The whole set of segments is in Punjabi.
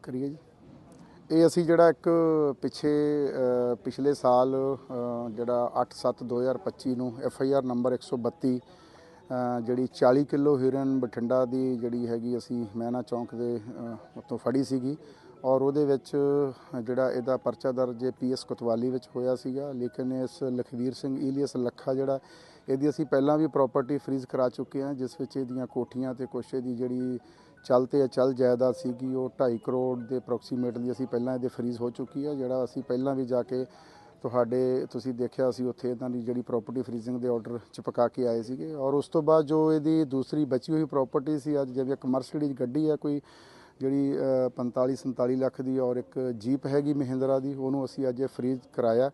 ਕਰੀਏ ਜੀ। ਇਹ ਅਸੀਂ ਜਿਹੜਾ ਇੱਕ ਪਿੱਛੇ ਪਿਛਲੇ ਸਾਲ ਅ, ਜਿਹੜਾ 8/7/2025 ਨੂੰ ਐਫ ਆਈ ਆਰ ਨੰਬਰ 132 ਅ, ਜਿਹੜੀ 40 ਕਿਲੋ ਹੀਰਨ ਬਠਿੰਡਾ ਦੀ ਜਿਹੜੀ ਹੈਗੀ ਅਸੀਂ ਮੈਨਾ ਚੌਂਕ ਦੇ ਉੱਤੋਂ ਫੜੀ ਸੀਗੀ ਔਰ ਉਹਦੇ ਵਿੱਚ ਜਿਹੜਾ ਇਹਦਾ ਪਰਚਾ ਦਰਜ ਪੀਐਸ ਕੋਤਵਾਲੀ ਵਿੱਚ ਹੋਇਆ ਸੀਗਾ। ਲੇਕਿਨ ਇਸ ਲਖਵੀਰ ਸਿੰਘ ਈਲੀਅਸ ਲੱਖਾ ਜਿਹੜਾ ਇਹਦੀ ਅਸੀਂ ਪਹਿਲਾਂ ਵੀ ਪ੍ਰਾਪਰਟੀ ਫ੍ਰੀਜ਼ ਕਰਾ ਚੁੱਕੇ ਹਾਂ ਜਿਸ ਵਿੱਚ ਇਹਦੀਆਂ ਕੋਠੀਆਂ ਤੇ ਕੁਛ ਇਹਦੀ ਜਿਹੜੀ ਚੱਲ ਤੇ ਅਚਲ ਜਾਇਦਾਦ ਸੀਗੀ ਉਹ 2.5 ਕਰੋੜ ਦੇ ਅਪਰੋਕਸੀਮੇਟਲੀ ਅਸੀਂ ਪਹਿਲਾਂ ਇਹਦੇ ਫਰੀਜ਼ ਹੋ ਚੁੱਕੀ ਆ ਜਿਹੜਾ ਅਸੀਂ ਪਹਿਲਾਂ ਵੀ ਜਾ ਕੇ ਤੁਹਾਡੇ ਤੁਸੀਂ ਦੇਖਿਆ ਸੀ ਉੱਥੇ ਇਹਨਾਂ ਦੀ ਜਿਹੜੀ ਪ੍ਰਾਪਰਟੀ ਫਰੀਜ਼ਿੰਗ ਦੇ ਆਰਡਰ ਚਪਕਾ ਕੇ ਆਏ ਸੀਗੇ। ਔਰ ਉਸ ਤੋਂ ਬਾਅਦ ਜੋ ਇਹਦੀ ਦੂਸਰੀ ਬਚੀ ਹੋਈ ਪ੍ਰਾਪਰਟੀ ਸੀ ਅੱਜ ਜਿਵੇਂ ਇੱਕ ਮਰਸੀਡੀਜ਼ ਗੱਡੀ ਹੈ ਕੋਈ ਜਿਹੜੀ ਅ, 45 47 ਲੱਖ ਦੀ ਔਰ ਇੱਕ ਜੀਪ ਹੈਗੀ ਮਹਿੰਦਰਾ ਦੀ ਉਹਨੂੰ ਅਸੀਂ ਅੱਜ ਫ੍ਰੀਜ਼ ਕਰਾਇਆ।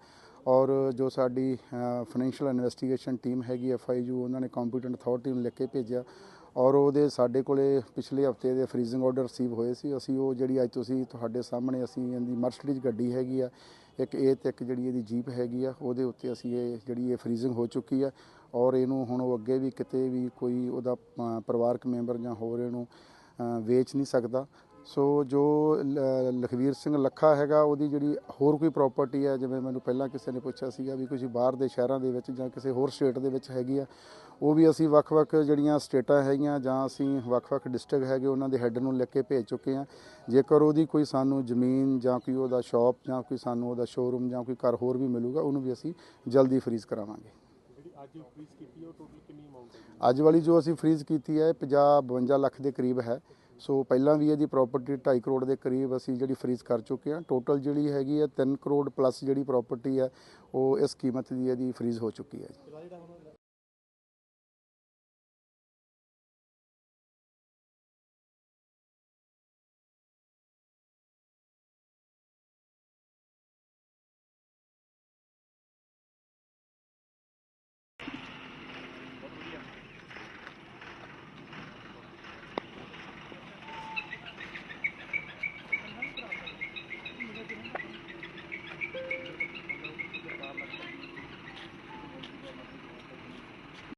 ਔਰ ਜੋ ਸਾਡੀ ਫਾਈਨੈਂਸ਼ੀਅਲ ਇਨਵੈਸਟੀਗੇਸ਼ਨ ਟੀਮ ਹੈਗੀ ਐਫ ਆਈ ਯੂ ਉਹਨਾਂ ਨੇ ਕੰਪੀਟੈਂਟ ਅਥਾਰਟੀ ਨੂੰ ਲੈ ਕੇ ਭੇਜਿਆ। ਔਰ ਉਹਦੇ ਸਾਡੇ ਕੋਲੇ ਪਿਛਲੇ ਹਫ਼ਤੇ ਦੇ ਫ੍ਰੀਜ਼ਿੰਗ ਆਰਡਰ ਰਿਸੀਵ ਹੋਏ ਸੀ। ਅਸੀਂ ਉਹ ਜਿਹੜੀ ਅੱਜ ਤੁਸੀਂ ਤੁਹਾਡੇ ਸਾਹਮਣੇ ਅਸੀਂ ਇਹਦੀ ਮਰਸੀਡੀਜ਼ ਗੱਡੀ ਹੈਗੀ ਆ, ਇੱਕ ਇਹ ਤੇ ਇੱਕ ਜਿਹੜੀ ਇਹਦੀ ਜੀਪ ਹੈਗੀ ਆ, ਉਹਦੇ ਉੱਤੇ ਅਸੀਂ ਇਹ ਜਿਹੜੀ ਇਹ ਫ੍ਰੀਜ਼ਿੰਗ ਹੋ ਚੁੱਕੀ ਆ। ਔਰ ਇਹਨੂੰ ਹੁਣ ਉਹ ਅੱਗੇ ਵੀ ਕਿਤੇ ਵੀ ਕੋਈ ਉਹਦਾ ਪਰਿਵਾਰਕ ਮੈਂਬਰ ਜਾਂ ਹੋਰ ਇਹਨੂੰ ਵੇਚ ਨਹੀਂ ਸਕਦਾ। ਸੋ ਜੋ ਲ- ਲਖਵੀਰ ਸਿੰਘ ਲੱਖਾ ਹੈਗਾ ਉਹਦੀ ਜਿਹੜੀ ਹੋਰ ਕੋਈ ਪ੍ਰਾਪਰਟੀ ਹੈ ਜਿਵੇਂ ਮੈਨੂੰ ਪਹਿਲਾਂ ਕਿਸੇ ਨੇ ਪੁੱਛਿਆ ਸੀਗਾ ਵੀ ਕੁਝ ਬਾਹਰ ਦੇ ਸ਼ਹਿਰਾਂ ਦੇ ਵਿੱਚ ਜਾਂ ਕਿਸੇ ਹੋਰ ਸਟੇਟ ਦੇ ਵਿੱਚ ਹੈਗੀ ਆ ਉਹ ਵੀ ਅਸੀਂ ਵੱਖ-ਵੱਖ ਜਿਹੜੀਆਂ ਸਟੇਟਾਂ ਹੈਗੀਆਂ ਜਾਂ ਅਸੀਂ ਵੱਖ-ਵੱਖ ਡਿਸਟ੍ਰਿਕਟ ਹੈਗੇ ਉਹਨਾਂ ਦੇ ਹੈੱਡ ਨੂੰ ਲਿਖ ਕੇ ਭੇਜ ਚੁੱਕੇ ਹਾਂ ਜੇਕਰ ਉਹਦੀ ਕੋਈ ਸਾਨੂੰ ਜ਼ਮੀਨ ਜਾਂ ਕੋਈ ਉਹਦਾ ਸ਼ਾਪ ਜਾਂ ਕੋਈ ਸਾਨੂੰ ਉਹਦਾ ਸ਼ੋਰੂਮ ਜਾਂ ਕੋਈ ਘਰ ਹੋਰ ਵੀ ਮਿਲੂਗਾ ਉਹਨੂੰ ਵੀ ਅਸੀਂ ਜਲਦੀ ਫ੍ਰੀਜ਼ ਕਰਾਵਾਂਗੇ। ਜਿਹੜੀ ਅੱਜ ਫ੍ਰੀਜ਼ ਕੀਤੀ ਹੈ ਉਹ ਟੋਟਲ ਕਿੰਨੀ ਅਮਾਉਂਟ ਹੈ ਅੱਜ ਵਾਲੀ ਜੋ ਅਸੀਂ ਫ੍ਰੀਜ਼ ਕੀਤੀ ਹੈ 50 52 ਲੱਖ ਦੇ ਕਰੀਬ ਹੈ। ਸੋ ਪਹਿਲਾਂ ਵੀ ਇਹਦੀ ਪ੍ਰਾਪਰਟੀ 2.5 ਕਰੋੜ ਦੇ ਕਰੀਬ ਅਸੀਂ ਜਿਹੜੀ ਫ੍ਰੀਜ਼ ਕਰ ਚੁੱਕੇ ਹਾਂ। ਟੋਟਲ ਜਿਹੜੀ ਹੈਗੀ ਹੈ 3 ਕਰੋੜ ਪਲੱਸ ਜਿਹੜੀ ਪ੍ਰਾਪਰਟੀ ਹੈ, ਉਹ ਇਸ ਕੀਮਤ ਦੀ ਇਹਦੀ ਫ੍ਰੀਜ਼ ਹੋ ਚੁੱਕੀ ਹੈ ਜੀ।